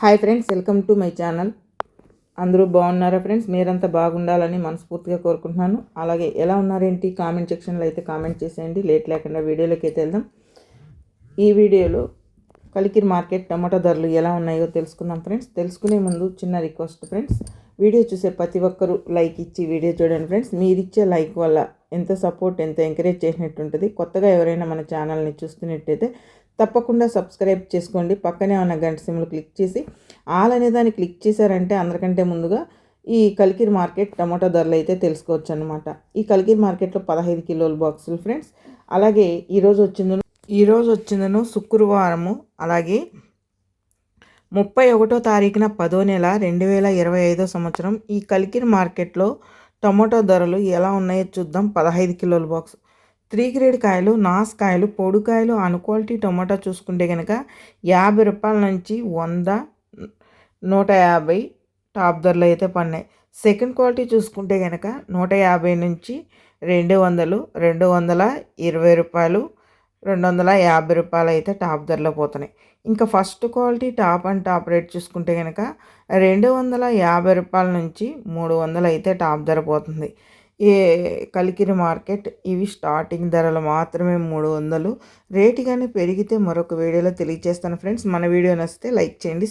Hi friends welcome to my channel. అందరూ బాగున్నారా friends? మీరంతా బాగుండాలని మనస్ఫూర్తిగా కోరుకుంటున్నాను. అలాగే ఎలా ఉన్నారేంటి? కామెంట్ సెక్షన్లో అయితే కామెంట్ చేసేయండి. లేట్ లేకుండా వీడియోలోకి అయితే వెళ్దాం. ఈ వీడియోలో కలికిరి మార్కెట్ టమాటా ధరలు ఎలా ఉన్నాయో తెలుసుకుందాం ఫ్రెండ్స్. తెలుసుకునే ముందు చిన్న రిక్వెస్ట్ ఫ్రెండ్స్. వీడియో చూసే ప్రతి ఒక్కరూ లైక్ ఇచ్చి వీడియో చూడండి ఫ్రెండ్స్. మీరు ఇచ్చే లైక్ వల్ల ఎంత సపోర్ట్ ఎంత ఎంకరేజ్ చేసినట్టు ఉంటుంది కొత్తగా ఎవరైనా మన ఛానల్ని చూస్తున్నట్టయితే తప్పకుండా సబ్స్క్రైబ్ చేసుకోండి. పక్కనే ఉన్న గంట సిమ్లు క్లిక్ చేసి ఆల్ అనే దాన్ని క్లిక్ చేశారంటే అందరికంటే ముందుగా ఈ కలికిరి మార్కెట్ టమాటో ధరలు అయితే తెలుసుకోవచ్చు అనమాట ఈ కలికిరి మార్కెట్లో పదహైదు కిలోల బాక్సులు ఫ్రెండ్స్. అలాగే ఈరోజు వచ్చిందను ఈరోజు వచ్చిందను శుక్రవారము. అలాగే ముప్పై ఒకటో తారీఖున పదో నెల రెండు వేల ఇరవై ఐదో సంవత్సరం ఈ కలికిరి మార్కెట్లో టమాటో ధరలు ఎలా ఉన్నాయో చూద్దాం. పదహైదు కిలోల బాక్స్. త్రీ గ్రేడ్ కాయలు నాస్ కాయలు పొడుకాయలు అన్ క్వాలిటీ టొమాటో చూసుకుంటే కనుక యాభై రూపాయల నుంచి వంద నూట యాభై టాప్ ధరలు అయితే పడినాయి. సెకండ్ క్వాలిటీ చూసుకుంటే కనుక నూట యాభై నుంచి రెండు వందలు రెండు వందల ఇరవై రూపాయలు రెండు వందల యాభై రూపాయలు అయితే టాప్ ధరలో పోతున్నాయి. ఇంకా first quality top and top rate చూసుకుంటే కనుక రెండు వందల యాభై రూపాయల నుంచి మూడు వందలు అయితే టాప్ ధర పోతుంది. ఏ కలికిరి మార్కెట్ ఇవి స్టార్టింగ్ ధరలు మాత్రమే మూడు వందలు. రేటు కానీ పెరిగితే మరొక వీడియోలో తెలియజేస్తాను ఫ్రెండ్స్. మన వీడియో నచ్చితే లైక్ చేయండి